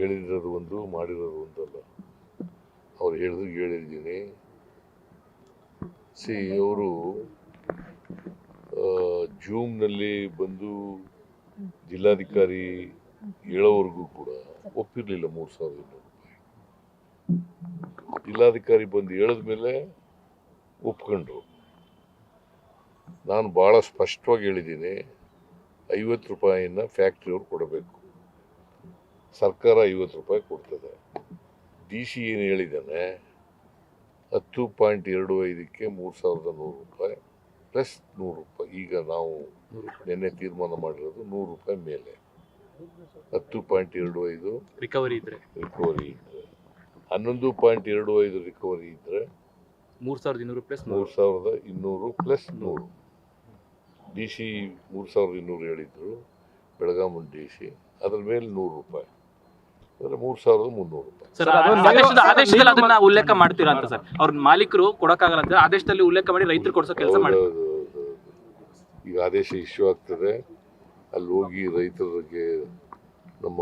ಹೇಳಿರೋದು ಒಂದು, ಮಾಡಿರೋದು ಒಂದಲ್ಲ. ಅವ್ರು ಹೇಳಿದ್ರು, ಹೇಳಿದ್ದೀನಿ. ಸಿ ಅವರು ಜೂಮ್ನಲ್ಲಿ ಬಂದು ಜಿಲ್ಲಾಧಿಕಾರಿ ಹೇಳೋವರೆಗೂ ಕೂಡ ಒಪ್ಪಿರಲಿಲ್ಲ ಮೂರು ಸಾವಿರದ ಇನ್ನೂರು ರೂಪಾಯಿ. ಜಿಲ್ಲಾಧಿಕಾರಿ ಬಂದು ಹೇಳಿದ್ಮೇಲೆ ಒಪ್ಕೊಂಡ್ರು. ನಾನು ಭಾಳ ಸ್ಪಷ್ಟವಾಗಿ ಹೇಳಿದ್ದೀನಿ, ಐವತ್ತು ರೂಪಾಯಿಯನ್ನು ಫ್ಯಾಕ್ಟ್ರಿಯವ್ರು ಕೊಡಬೇಕು. ಸರ್ಕಾರ ಐವತ್ತು ರೂಪಾಯಿ ಕೊಡ್ತದೆ. ಡಿ ಸಿ ಏನು ಹೇಳಿದ್ದಾನೆ? ಹತ್ತು ಪಾಯಿಂಟ್ ಎರಡು ಐದಕ್ಕೆ ಮೂರು ಸಾವಿರದ ನೂರು ರೂಪಾಯಿ ಪ್ಲಸ್ ನೂರು ರೂಪಾಯಿ. ಈಗ ನಾವು ನಿನ್ನೆ ತೀರ್ಮಾನ ಮಾಡಿರೋದು ನೂರು ರೂಪಾಯಿ ಮೇಲೆ. ಹತ್ತು ಪಾಯಿಂಟ್ ಎರಡು ಐದು ರಿಕವರಿ ಇದ್ರೆ. ರಿಕವರಿ ಇದ್ದರೆ ಹನ್ನೊಂದು ಪಾಯಿಂಟ್ ಎರಡು ಐದು ರಿಕವರಿ ಇದ್ದರೆ ಮೂರು ಸಾವಿರದ ಇನ್ನೂರು ಪ್ಲಸ್ ಮೂರು ಸಾವಿರದ ಇನ್ನೂರು ಪ್ಲಸ್ ನೂರು. ಡಿ ಸಿ ಮೂರು ಸಾವಿರದ ಇನ್ನೂರು ಹೇಳಿದ್ರು. ಬೆಳಗಾಮನ್ ಡಿ ಸಿ ಅದ್ರ ಮೇಲೆ ನೂರು ರೂಪಾಯಿ. ಅಂದರೆ ಮೂರು ಸಾವಿರದ ಮುನ್ನೂರು ಸರ್ ಆದೇಶದ ಆದೇಶದಲ್ಲಿ ಅದನ್ನ ಉಲ್ಲೇಖ ಮಾಡ್ತೀರಾ ಅಂತ ಸರ್. ಅವ್ರ ಮಾಲೀಕರು ಕೊಡಕ್ಕಾಗಲ್ಲ ಅಂತ. ಆದೇಶದಲ್ಲಿ ಉಲ್ಲೇಖ ಮಾಡಿ ರೈತರು ಕೊಡ್ಸೋ ಕೆಲಸ ಮಾಡಿ. ಈಗ ಆದೇಶ ಇಶ್ಯೂ ಆಗ್ತದೆ. ಅಲ್ಲಿ ಹೋಗಿ ರೈತರಿಗೆ ನಮ್ಮ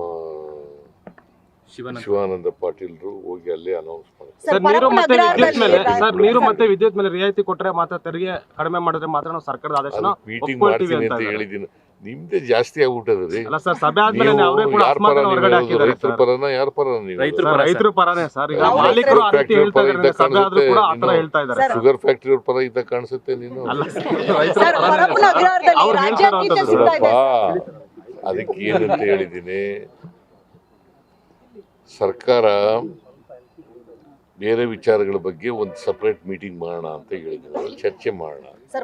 ಶಿವನ ಶಿವಾನಂದ ಪಾಟೀಲ್ರು ಹೋಗಿ ಅಲ್ಲೇ ಅನೌನ್ಸ್ ಮಾಡ್ತಾರೆ. ಸರ್ ನೀರು ಮತ್ತೆ ವಿದ್ಯುತ್ ಮೇಲೆ ಸರ್ ನೀರು ಮತ್ತೆ ವಿದ್ಯುತ್ ಮೇಲೆ ರಿಯಾಯಿತಿ ಕೊಟ್ರೆ ಮಾತ್ರ ತೆರಿಗೆ ಕಡಿಮೆ ಮಾಡಿದ್ರೆ ಮಾತ್ರ ನಾವು ಸರ್ಕಾರದ ಆದೇಶನ ಮೀಟಿಂಗ್ ಒಪ್ಕೊಳ್ತೀವಿ ಮಾಡ್ತೀನಿ ಅಂತ ಹೇಳಿದೀನಿ ಹೇಳಿದ್ದೀನಿ. ನಿಮ್ದೇ ಜಾಸ್ತಿ ಆಗ್ಬಿಟ್ಟದ ರೀ. ಅಲ್ಲ ಸರ್ ಸಭೆ ಆದ್ಮೇಲೆ ಅವರೇ ಕೂಡ ಯಾರ ಪರ ಅಸಮಾಧಾನ ನೀವು ಹೊರಗಡೆ ಹೇಳೋದು? ಹಾಕಿದ್ದಾರೆ ರೈತರ ಸರ್. ಪರನ ಯಾರ ಪರ ನೀವು? ರೈತರ ಸರ್ ಪರ ಪರನೇ ಸರ್. ಈಗ ಹೌದು, ಮಾಲೀಕರು ಆ ರೀತಿ ಫ್ಯಾಕ್ಟ್ರಿ ಹೇಳ್ತಾ ಪರ ಇದ್ದಾರೆ ಇದ್ದ ಸಭೆ ಆದ್ರೂ ಕೂಡ ಆ ತರ ಕಾಣಿಸುತ್ತೆ ಹೇಳ್ತಾ ಇದ್ದಾರೆ. ಸರ್, ಶುಗರ್ ಫ್ಯಾಕ್ಟರಿ ಅವ್ರ ಪರ ಇದ್ದ ಕಾಣಿಸುತ್ತೆ ನೀನು. ಅಲ್ಲ ಸರ್ ರೈತರ ಹೊರಪ್ಪನ ಅಗ್ರಹಾರದಲ್ಲಿ ಅವ್ರು ರಾಜ್ಯಾದ್ಯಂತ ಹೇಳ್ತಾರಂತದ್ದು ಸುತ್ತಾ ಇದೆ. ನೋಡಪ್ಪ ಅದಕ್ಕೆ ಏನಂತ ಹೇಳಿದ್ದೀನಿ. ಸರ್ಕಾರ ಬೇರೆ ವಿಚಾರಗಳ ಬಗ್ಗೆ ಒಂದು ಸಪರೇಟ್ ಮೀಟಿಂಗ್ ಮಾಡೋಣ ಅಂತ ಹೇಳಿದ್ದೀನಿ. ಚರ್ಚೆ ಮಾಡೋಣ.